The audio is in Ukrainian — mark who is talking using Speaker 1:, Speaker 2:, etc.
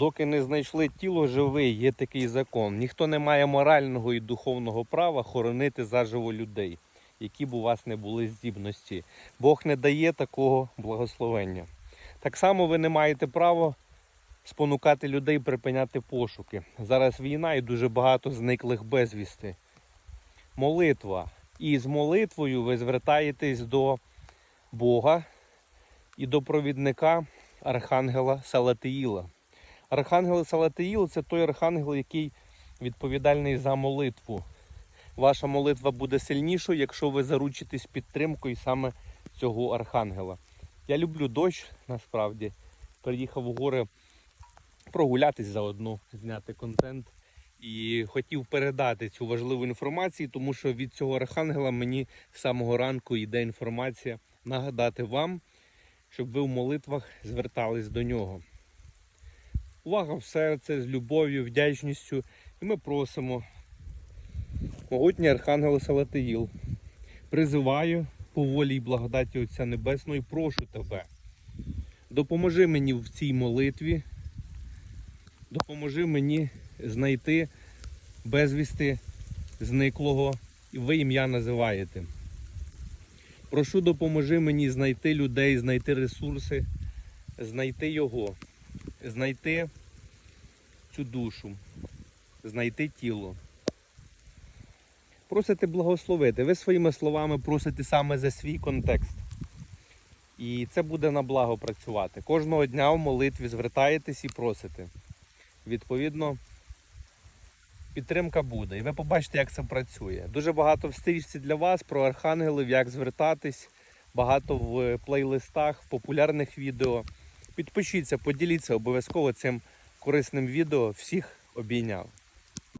Speaker 1: Доки не знайшли тіло живе, є такий закон. Ніхто не має морального і духовного права хоронити заживо людей, які б у вас не були здібності. Бог не дає такого благословення. Так само ви не маєте права спонукати людей припиняти пошуки. Зараз війна і дуже багато зниклих безвісти. Молитва. І з молитвою ви звертаєтесь до Бога і до провідника Архангела Салатиїла. Архангел Салатиїл це той архангел, який відповідальний за молитву. Ваша молитва буде сильнішою, якщо ви заручитесь підтримкою саме цього архангела. Я люблю дощ, насправді. Приїхав у гори прогулятись заодно, зняти контент. І хотів передати цю важливу інформацію, тому що від цього архангела мені з самого ранку йде інформація нагадати вам, щоб ви в молитвах звертались до нього. Увага в серце з любов'ю, вдячністю. І ми просимо, могутній архангел Салатиїл, призиваю по волі й благодаті Отця Небесної, прошу тебе. Допоможи мені в цій молитві, допоможи мені знайти безвісти зниклого, і ви ім'я називаєте. Прошу, допоможи мені знайти людей, знайти ресурси, знайти його, знайти цю душу, знайти тіло. Просите благословити. Ви своїми словами просите саме за свій контекст. І це буде на благо працювати. Кожного дня в молитві звертаєтесь і просите. Відповідно, підтримка буде. І ви побачите, як це працює. Дуже багато в стрічці для вас про архангелів, як звертатись, багато в плейлистах, в популярних відео. Підпишіться, поділіться обов'язково цим корисним відео. Всіх обійняв.